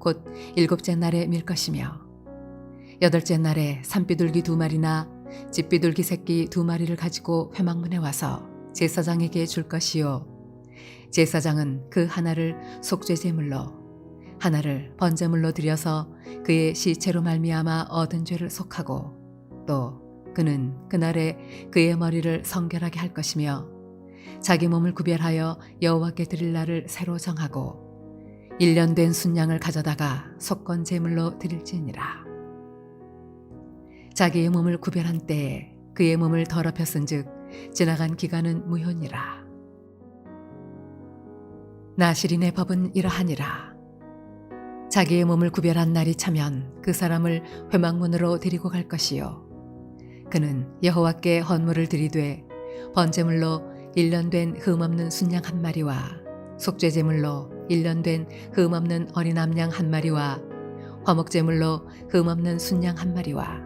곧 일곱째 날에 밀 것이며 여덟째 날에 산비둘기 두 마리나 집비둘기 새끼 두 마리를 가지고 회막문에 와서 제사장에게 줄 것이요. 제사장은 그 하나를 속죄 제물로 하나를 번제물로 드려서 그의 시체로 말미암아 얻은 죄를 속하고 또 그는 그날에 그의 머리를 성결하게 할 것이며 자기 몸을 구별하여 여호와께 드릴 날을 새로 정하고 1년 된 순양을 가져다가 속건 제물로 드릴지니라. 자기의 몸을 구별한 때에 그의 몸을 더럽혔은즉 지나간 기간은 무효니라. 나시린의 법은 이러하니라. 자기의 몸을 구별한 날이 차면 그 사람을 회막문으로 데리고 갈 것이요. 그는 여호와께 헌물을 드리되 번제물로 1년 된 흠없는 순양 한 마리와 속죄제물로 1년 된 흠없는 어린 암양 한 마리와 화목제물로 흠없는 순양 한 마리와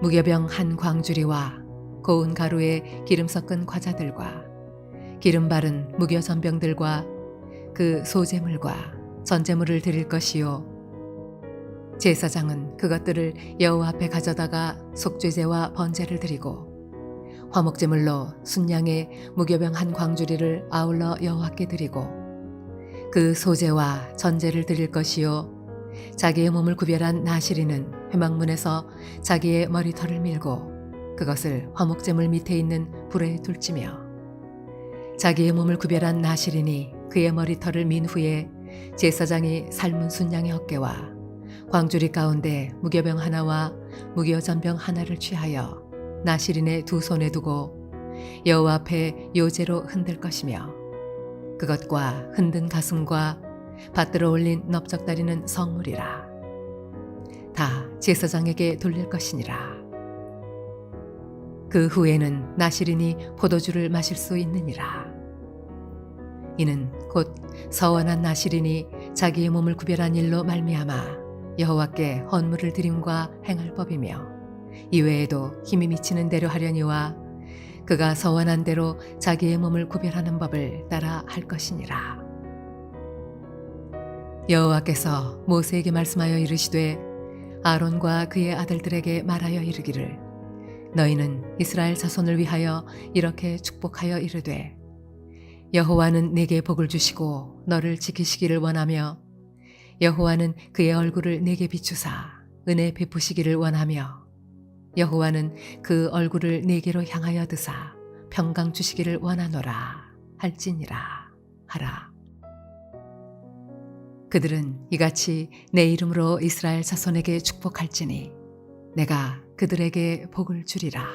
무교병 한 광주리와 고운 가루에 기름 섞은 과자들과 기름 바른 무교 전병들과 그 소제물과 전제물을 드릴 것이요. 제사장은 그것들을 여호와 앞에 가져다가 속죄제와 번제를 드리고 화목제물로 순양의 무교병 한 광주리를 아울러 여호와께 드리고 그 소제와 전제를 드릴 것이요. 자기의 몸을 구별한 나시리는 회막문에서 자기의 머리털을 밀고 그것을 화목제물 밑에 있는 불에 둘지며 자기의 몸을 구별한 나시린이 그의 머리털을 민 후에 제사장이 삶은 순양의 어깨와 광주리 가운데 무교병 하나와 무교전병 하나를 취하여 나시린의 두 손에 두고 여호와 앞에 요제로 흔들 것이며 그것과 흔든 가슴과 받들어 올린 넓적다리는 성물이라. 다 제사장에게 돌릴 것이니라. 그 후에는 나시린이 포도주를 마실 수 있느니라. 이는 곧 서원한 나시린이 자기의 몸을 구별한 일로 말미암아 여호와께 헌물을 드림과 행할 법이며 이외에도 힘이 미치는 대로 하려니와 그가 서원한 대로 자기의 몸을 구별하는 법을 따라 할 것이니라. 여호와께서 모세에게 말씀하여 이르시되 아론과 그의 아들들에게 말하여 이르기를 너희는 이스라엘 자손을 위하여 이렇게 축복하여 이르되 여호와는 내게 복을 주시고 너를 지키시기를 원하며 여호와는 그의 얼굴을 내게 비추사 은혜 베푸시기를 원하며 여호와는 그 얼굴을 내게로 향하여 드사 평강 주시기를 원하노라 할지니라 하라. 그들은 이같이 내 이름으로 이스라엘 자손에게 축복할지니 내가 그들에게 복을 주리라.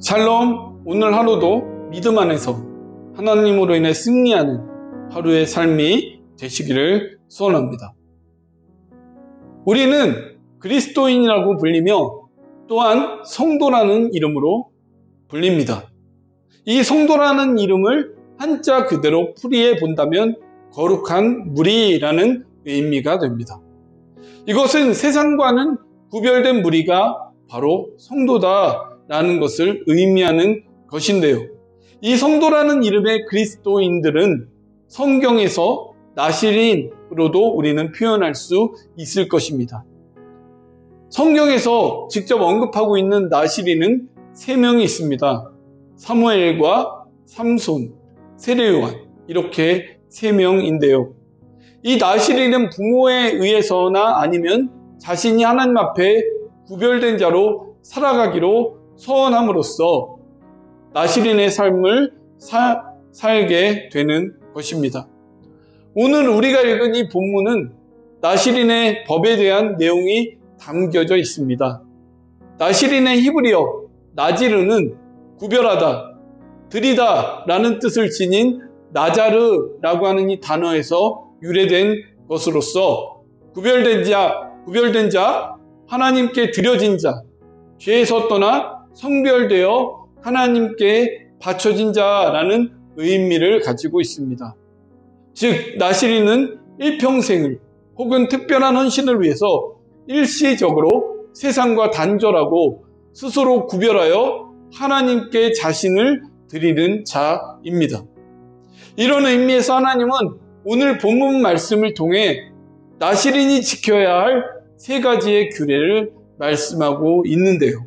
샬롬, 오늘 하루도 믿음 안에서 하나님으로 인해 승리하는 하루의 삶이 되시기를 소원합니다. 우리는 그리스도인이라고 불리며 또한 성도라는 이름으로 불립니다. 이 성도라는 이름을 한자 그대로 풀이해 본다면 거룩한 무리라는 의미가 됩니다. 이것은 세상과는 구별된 무리가 바로 성도다라는 것을 의미하는 것인데요. 이 성도라는 이름의 그리스도인들은 성경에서 나시린으로도 우리는 표현할 수 있을 것입니다. 성경에서 직접 언급하고 있는 나시린은 세 명이 있습니다. 사무엘과 삼손, 세례요한 이렇게 세 명인데요. 이 나시린은 부모에 의해서나 아니면 자신이 하나님 앞에 구별된 자로 살아가기로 서원함으로써 나시린의 삶을 사- 살게 되는 것입니다. 오늘 우리가 읽은 이 본문은 나시린의 법에 대한 내용이 담겨져 있습니다. 나시린의 히브리어 나지르는 구별하다, 드리다 라는 뜻을 지닌 나자르라고 하는 이 단어에서 유래된 것으로서 구별된 자, 구별된 자, 하나님께 드려진 자, 죄에서 떠나 성별되어 하나님께 바쳐진 자라는 의미를 가지고 있습니다. 즉, 나시리는 일평생을 혹은 특별한 헌신을 위해서 일시적으로 세상과 단절하고 스스로 구별하여 하나님께 자신을 드리는 자입니다. 이런 의미에서 하나님은 오늘 본문 말씀을 통해 나시린이 지켜야 할 세 가지의 규례를 말씀하고 있는데요.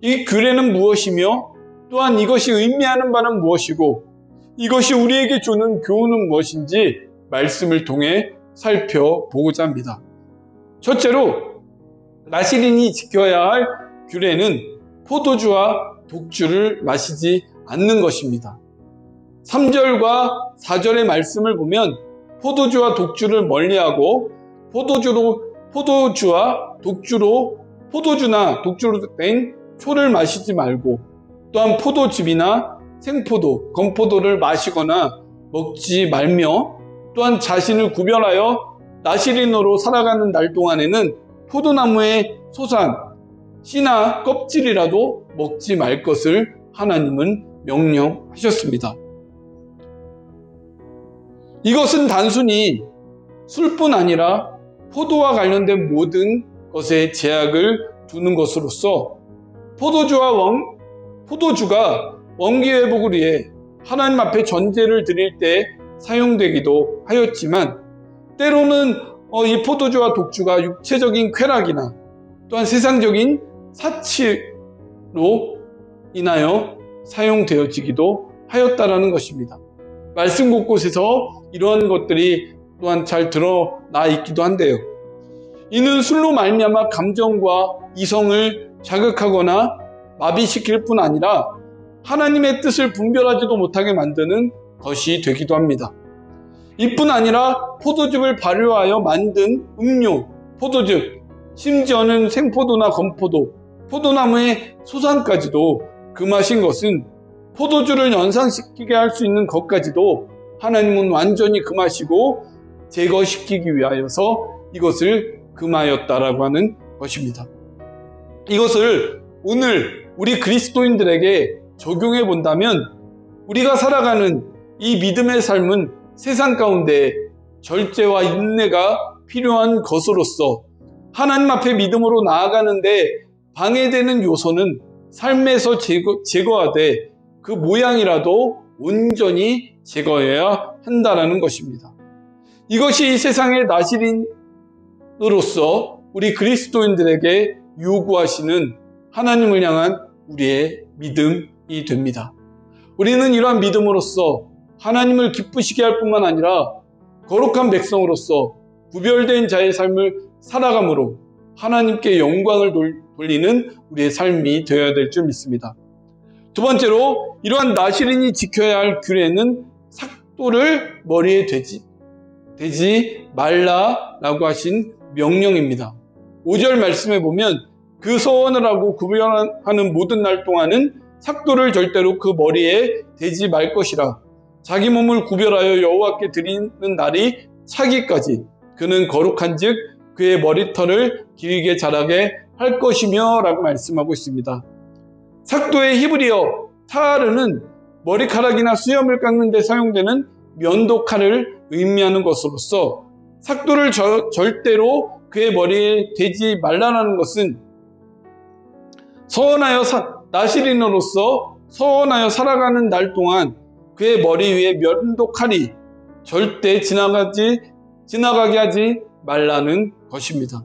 이 규례는 무엇이며 또한 이것이 의미하는 바는 무엇이고 이것이 우리에게 주는 교훈은 무엇인지 말씀을 통해 살펴보고자 합니다. 첫째로 나시린이 지켜야 할 규례는 포도주와 독주를 마시지 않는 것입니다. 3절과 4절의 말씀을 보면 포도주와 독주를 멀리하고 포도주로 포도주와 독주로 포도주나 독주로 된 초를 마시지 말고 또한 포도즙이나 생포도, 건포도를 마시거나 먹지 말며 또한 자신을 구별하여 나시린으로 살아가는 날 동안에는 포도나무의 소산, 씨나 껍질이라도 먹지 말 것을 하나님은 명령하셨습니다. 이것은 단순히 술뿐 아니라 포도와 관련된 모든 것에 제약을 두는 것으로서 포도주와 원, 포도주가 원기 회복을 위해 하나님 앞에 전제를 드릴 때 사용되기도 하였지만 때로는 어, 이 포도주와 독주가 육체적인 쾌락이나 또한 세상적인 사치로 인하여 사용되어지기도 하였다라는 것입니다. 말씀 곳곳에서 이러한 것들이 또한 잘 드러나 있기도 한데요. 이는 술로 말미암아 감정과 이성을 자극하거나 마비시킬 뿐 아니라 하나님의 뜻을 분별하지도 못하게 만드는 것이 되기도 합니다. 이뿐 아니라 포도즙을 발효하여 만든 음료, 포도즙, 심지어는 생포도나 건포도, 포도나무의 소산까지도 그 마신 것은 포도주를 연상시키게 할 수 있는 것까지도 하나님은 완전히 금하시고 제거시키기 위하여서 이것을 금하였다라고 하는 것입니다. 이것을 오늘 우리 그리스도인들에게 적용해 본다면 우리가 살아가는 이 믿음의 삶은 세상 가운데 절제와 인내가 필요한 것으로서 하나님 앞에 믿음으로 나아가는데 방해되는 요소는 삶에서 제거, 제거하되 그 모양이라도 온전히 제거해야 한다라는 것입니다. 이것이 이 세상의 나시린으로서 우리 그리스도인들에게 요구하시는 하나님을 향한 우리의 믿음이 됩니다. 우리는 이러한 믿음으로써 하나님을 기쁘시게 할 뿐만 아니라 거룩한 백성으로서 구별된 자의 삶을 살아감으로 하나님께 영광을 돌리는 우리의 삶이 되어야 될 줄 믿습니다. 두 번째로 이러한 나시린이 지켜야 할 규례는 삭도를 머리에 대지, 대지 말라라고 하신 명령입니다. 5절 말씀에 보면 그 소원을 하고 구별하는 모든 날 동안은 삭도를 절대로 그 머리에 대지 말 것이라 자기 몸을 구별하여 여호와께 드리는 날이 차기까지 그는 거룩한즉 그의 머리털을 길게 자라게 할 것이며 라고 말씀하고 있습니다. 삭도의 히브리어 타르는 머리카락이나 수염을 깎는 데 사용되는 면도 칼을 의미하는 것으로서 삭도를 저- 절대로 그의 머리에 대지 말라는 것은 서원하여 사- 나시린으로서 서원하여 살아가는 날 동안 그의 머리 위에 면도 칼이 절대 지나가지 지나가게 하지 말라는 것입니다.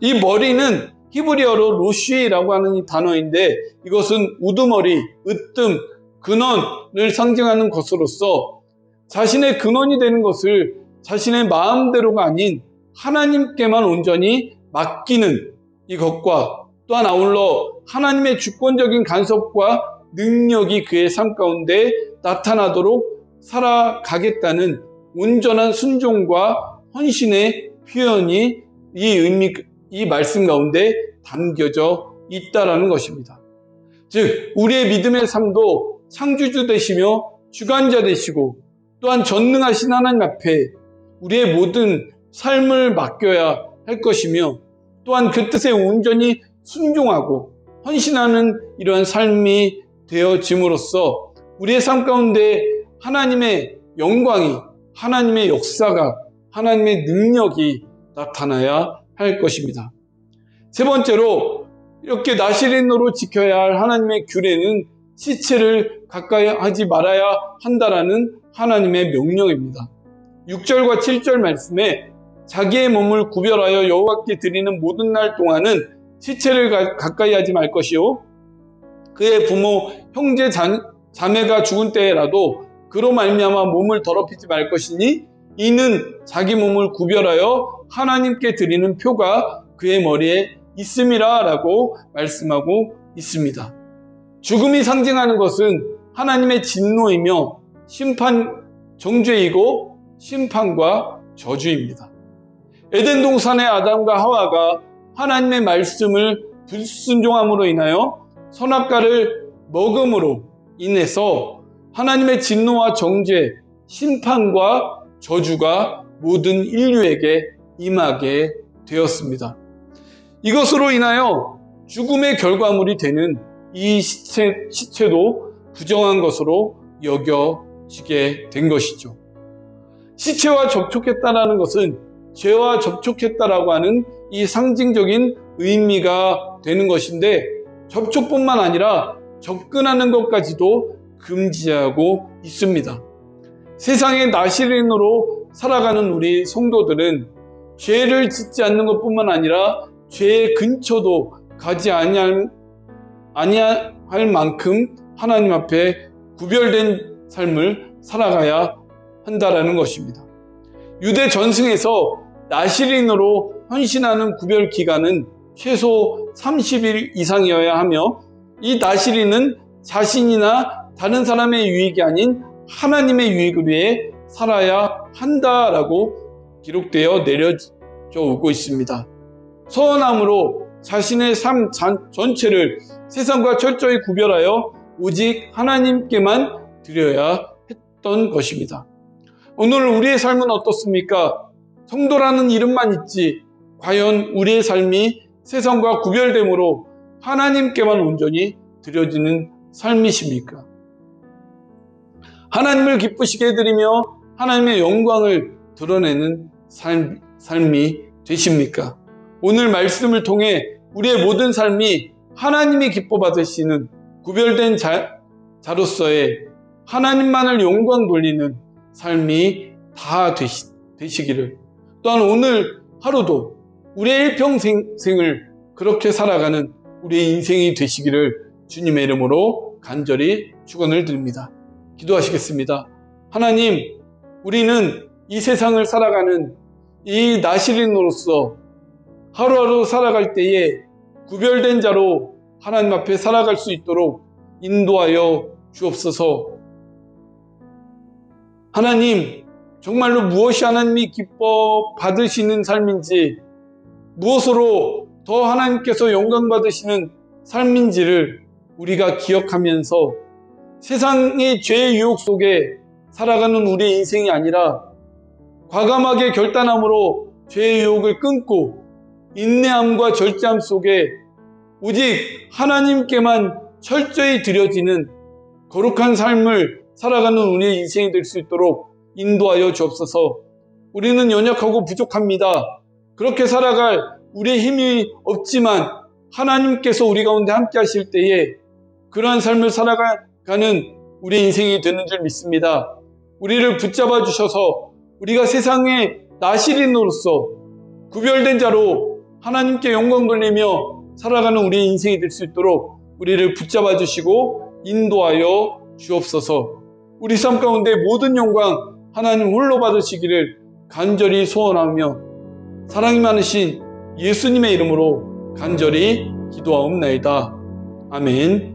이 머리는 히브리어로 로쉬라고 하는 이 단어인데 이것은 우두머리, 으뜸, 근원을 상징하는 것으로서 자신의 근원이 되는 것을 자신의 마음대로가 아닌 하나님께만 온전히 맡기는 이것과 또한 아울러 하나님의 주권적인 간섭과 능력이 그의 삶 가운데 나타나도록 살아가겠다는 온전한 순종과 헌신의 표현이 이 의미, 이 말씀 가운데 담겨져 있다라는 것입니다. 즉, 우리의 믿음의 삶도 창주주 되시며 주관자 되시고 또한 전능하신 하나님 앞에 우리의 모든 삶을 맡겨야 할 것이며 또한 그 뜻에 온전히 순종하고 헌신하는 이러한 삶이 되어짐으로써 우리의 삶 가운데 하나님의 영광이 하나님의 역사가 하나님의 능력이 나타나야 할 것입니다. 세 번째로 이렇게 나시린으로 지켜야 할 하나님의 규례는 시체를 가까이 하지 말아야 한다라는 하나님의 명령입니다. 6절과 7절 말씀에 자기의 몸을 구별하여 여호와께 드리는 모든 날 동안은 시체를 가, 가까이 하지 말 것이요 그의 부모 형제 자, 자매가 죽은 때라도 그로 말미암아 몸을 더럽히지 말 것이니 이는 자기 몸을 구별하여 하나님께 드리는 표가 그의 머리에 있음이라라고 말씀하고 있습니다. 죽음이 상징하는 것은 하나님의 진노이며 심판 정죄이고 심판과 저주입니다. 에덴 동산의 아담과 하와가 하나님의 말씀을 불순종함으로 인하여 선악과를 먹음으로 인해서 하나님의 진노와 정죄, 심판과 저주가 모든 인류에게 임하게 되었습니다. 이것으로 인하여 죽음의 결과물이 되는 이 시체, 시체도 부정한 것으로 여겨지게 된 것이죠. 시체와 접촉했다라는 것은 죄와 접촉했다라고 하는 이 상징적인 의미가 되는 것인데 접촉뿐만 아니라 접근하는 것까지도 금지하고 있습니다. 세상의 나시린으로 살아가는 우리 성도들은 죄를 짓지 않는 것뿐만 아니라 죄의 근처도 가지 아니할, 아니할 만큼 하나님 앞에 구별된 삶을 살아가야 한다라는 것입니다. 유대 전승에서 나시린으로 헌신하는 구별 기간은 최소 30일 이상이어야 하며 이 나시린은 자신이나 다른 사람의 유익이 아닌 하나님의 유익을 위해 살아야 한다라고 기록되어 내려져 오고 있습니다. 서원함으로 자신의 삶 전- 전체를 세상과 철저히 구별하여 오직 하나님께만 드려야 했던 것입니다. 오늘 우리의 삶은 어떻습니까? 성도라는 이름만 있지 과연 우리의 삶이 세상과 구별됨으로 하나님께만 온전히 드려지는 삶이십니까? 하나님을 기쁘시게 해드리며 하나님의 영광을 드러내는 삶, 삶이 되십니까? 오늘 말씀을 통해 우리의 모든 삶이 하나님이 기뻐 받으시는 구별된 자, 자로서의 하나님만을 영광 돌리는 삶이 다 되시, 되시기를 또한 오늘 하루도 우리의 일평생을 그렇게 살아가는 우리의 인생이 되시기를 주님의 이름으로 간절히 축원을 드립니다. 기도하시겠습니다. 하나님, 우리는 이 세상을 살아가는 이 나시린으로서 하루하루 살아갈 때에 구별된 자로 하나님 앞에 살아갈 수 있도록 인도하여 주옵소서. 하나님, 정말로 무엇이 하나님이 기뻐 받으시는 삶인지, 무엇으로 더 하나님께서 영광 받으시는 삶인지를 우리가 기억하면서 세상의 죄의 유혹 속에 살아가는 우리의 인생이 아니라 과감하게 결단함으로 죄의 유혹을 끊고 인내함과 절제함 속에 오직 하나님께만 철저히 드려지는 거룩한 삶을 살아가는 우리의 인생이 될 수 있도록 인도하여 주옵소서. 우리는 연약하고 부족합니다. 그렇게 살아갈 우리의 힘이 없지만 하나님께서 우리 가운데 함께 하실 때에 그러한 삶을 살아가는 우리의 인생이 되는 줄 믿습니다. 우리를 붙잡아 주셔서 우리가 세상의 나시린으로서 구별된 자로 하나님께 영광 돌리며 살아가는 우리의 인생이 될 수 있도록 우리를 붙잡아 주시고 인도하여 주옵소서. 우리 삶 가운데 모든 영광 하나님 홀로 받으시기를 간절히 소원하며 사랑이 많으신 예수님의 이름으로 간절히 기도하옵나이다. 아멘.